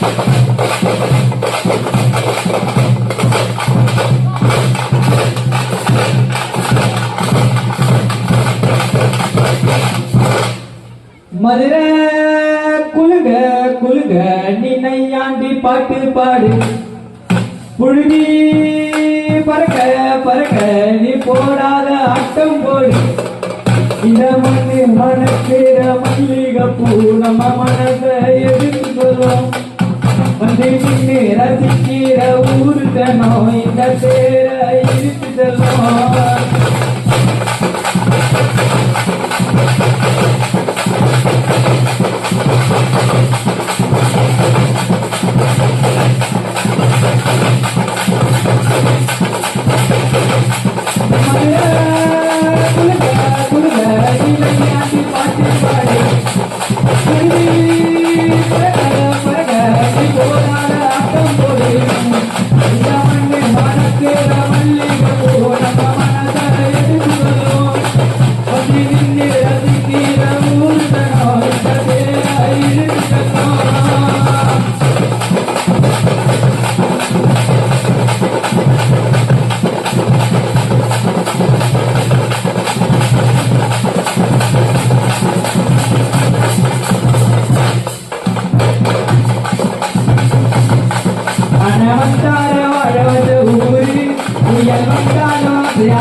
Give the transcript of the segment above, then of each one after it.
மதுரை குழுக குழுக நினையாண்டி பாட்டு பாடு. புழுதி பறக்க பறக்க நீ போடாத ஆட்டம் போடு. இந்த மண்ணு மனக்கிற பூ நம்ம மனசைய Thank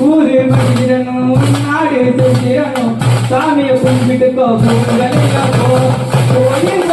ஊரு மகிழனும் நாடு தெரியும் சாமியை கும்பிட்டு போகும் கோயில்